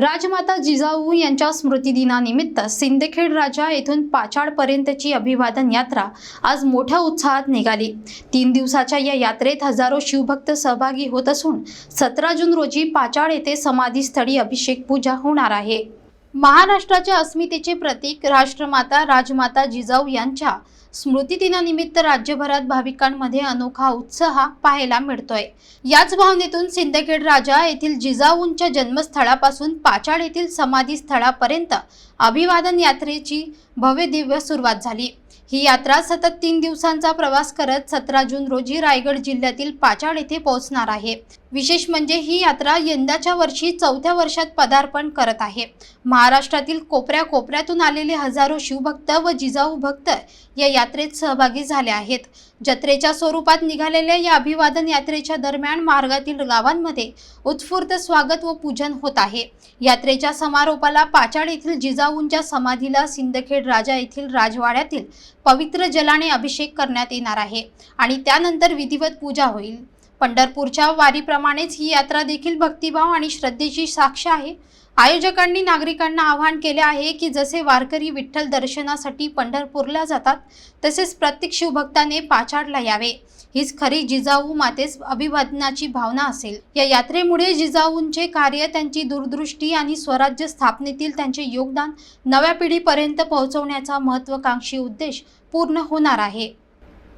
राजमाता जिजाऊ यांच्या स्मृतिदिनानिमित्त सिंदखेड राजा येथून पाचाडपर्यंतची अभिवादन यात्रा आज मोठ्या उत्साहात निघाली. तीन दिवसाच्या या यात्रेत हजारो शिवभक्त सहभागी होत असून सतरा जून रोजी पाचाड येथे समाधीस्थळी अभिषेक पूजा होणार आहे. महाराष्ट्राच्या अस्मितेचे प्रतीक राष्ट्रमाता राजमाता जिजाऊ यांच्या स्मृतिदिनानिमित्त राज्यभरात भाविकांमध्ये अनोखा उत्साह पाहायला मिळतोय. याच भावनेतून सिंदखेड राजा येथील जिजाऊंच्या जन्मस्थळापासून पाचाड येथील समाधी स्थळापर्यंत अभिवादन यात्रेची भव्य दिव्य सुरुवात झाली. ही यात्रा सतत तीन दिवसांचा प्रवास करत सतरा जून रोजी रायगड जिल्ह्यातील पाचाड येथे पोहोचणार आहे. विशेष म्हणजे ही यात्रा यंदाच्या वर्षी चौथ्या वर्षात पदार्पण करत आहे. महाराष्ट्रातील कोपऱ्या कोपऱ्यातून आलेले हजारो शिवभक्त व जिजाऊ भक्त या यात्रेत सहभागी झाले आहेत. जत्रेच्या स्वरूपात निघालेल्या या अभिवादन यात्रेच्या दरम्यान मार्गातील गावांमध्ये उत्स्फूर्त स्वागत व पूजन होत आहे. यात्रेच्या समारोपाला पाचाड येथील जिजाऊंच्या समाधीला सिंदखेड राजा येथील राजवाड्यातील पवित्र जलाने अभिषेक करण्यात येणार आहे आणि त्यानंतर विधिवत पूजा होईल. पंढरपूरच्या वारीप्रमाणेच ही यात्रा देखील भक्तिभाव आणि श्रद्धेची साक्ष आहे. आयोजकांनी नागरिकांना आवाहन केले आहे की जसे वारकरी विठ्ठल दर्शनासाठी पंढरपूरला जातात तसेच प्रत्येक शिवभक्ताने पाचाडला यावे. हीच खरी जिजाऊ मातेस अभिवादनाची भावना असेल. या यात्रेमुळे जिजाऊंचे कार्य त्यांची दूरदृष्टी आणि स्वराज्य स्थापनेतील त्यांचे योगदान नव्या पिढीपर्यंत पोहोचवण्याचा महत्वाकांक्षी उद्देश पूर्ण होणार आहे.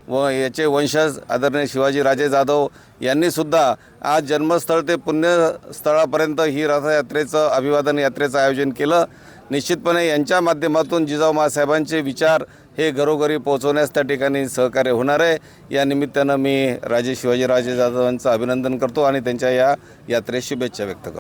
व याचे वंशज आदरणीय शिवाजी राजे जाधव यांनीसुद्धा आज जन्मस्थळ ते पुण्यस्थळापर्यंत ही रथयात्रेचं अभिवादन यात्रेचं आयोजन केलं. निश्चितपणे यांच्या माध्यमातून जिजाऊ मासाहेबांचे विचार हे घरोघरी पोहोचवण्यास त्या ठिकाणी सहकार्य होणार आहे. या निमित्तानं मी राजे शिवाजीराजे जाधव यांचं अभिनंदन करतो आणि त्यांच्या या यात्रेस शुभेच्छा व्यक्त करतो.